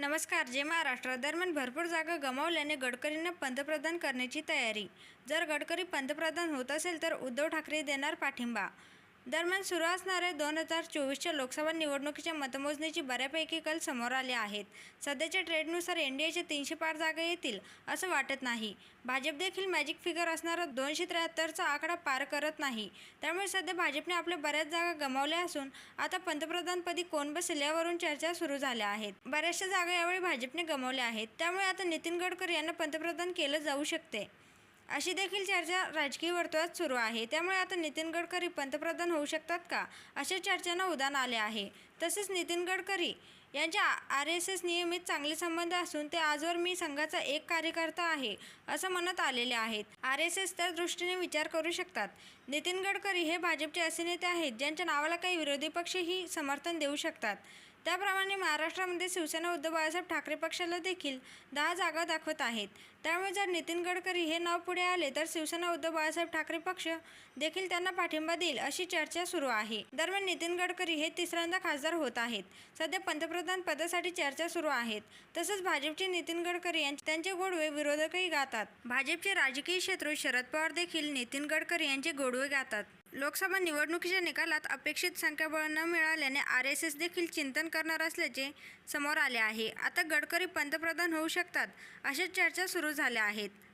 नमस्कार जे महाराष्ट्र दरम्यान भरपूर जागा गमावल्याने गडकरींना पंतप्रधान करण्याची तयारी. जर गडकरी पंतप्रधान होत असेल तर उद्धव ठाकरे देणार पाठिंबा. दरम्यान सुरू असणाऱ्या दोन हजार चोवीसच्या लोकसभा निवडणुकीच्या मतमोजणीची बऱ्यापैकी कल समोर आले आहेत. सध्याच्या ट्रेडनुसार एन डी एच्या तीनशे पार जागा येतील असं वाटत नाही. भाजप देखील मॅजिक फिगर असणारा दोनशे त्र्याहत्तरचा आकडा पार करत नाही. त्यामुळे सध्या भाजपने आपल्या बऱ्याच जागा गमावल्या असून आता पंतप्रधानपदी कोण बसेल यावरून चर्चा सुरू झाल्या आहेत. बऱ्याचशा जागा यावेळी भाजपने गमावल्या आहेत. त्यामुळे आता नितीन गडकरी यांना पंतप्रधान केलं जाऊ शकते. अशी देखील चर्चा राजकीय वर्तुळात सुरू आहे. त्यामुळे आता नितीन गडकरी पंतप्रधान होऊ शकतात का? अशा चर्चांना उदाहरण आले आहे. तसेच नितीन गडकरी यांच्या आर एस एस नियमित चांगले संबंध असून ते आजवर मी संघाचा एक कार्यकर्ता आहे असं म्हणत आलेले आहेत. आर एस एस त्या दृष्टीने विचार करू शकतात. नितीन गडकरी हे भाजपचे असे नेते आहेत ज्यांच्या नावाला काही विरोधी पक्षही समर्थन देऊ शकतात. त्याप्रमाणे महाराष्ट्रामध्ये शिवसेना उद्धव बाळासाहेब ठाकरे पक्षाला देखील दहा जागा दाखवत आहेत. त्यामुळे जर नितीन गडकरी हे नाव पुढे आले तर शिवसेना उद्धव बाळासाहेब ठाकरे पक्ष देखील त्यांना पाठिंबा देईल अशी चर्चा सुरू आहे. दरम्यान नितीन गडकरी हे तिसऱ्यांदा खासदार होत आहेत. सध्या पंतप्रधान पदासाठी चर्चा सुरू आहेत. तसंच भाजपचे नितीन गडकरी यांचे त्यांचे गोडवे विरोधकही गातात. भाजपचे राजकीय शत्रू शरद पवार देखील नितीन गडकरी यांचे गोडवे गातात. लोकसभा निवडणुकीच्या निकालात अपेक्षित संख्याबळ न मिळाल्याने आर एस एस देखील चिंतन करणार असल्याचे समोर आले आहे. आता गडकरी पंतप्रधान होऊ शकतात अशा चर्चा सुरू झाल्या आहेत.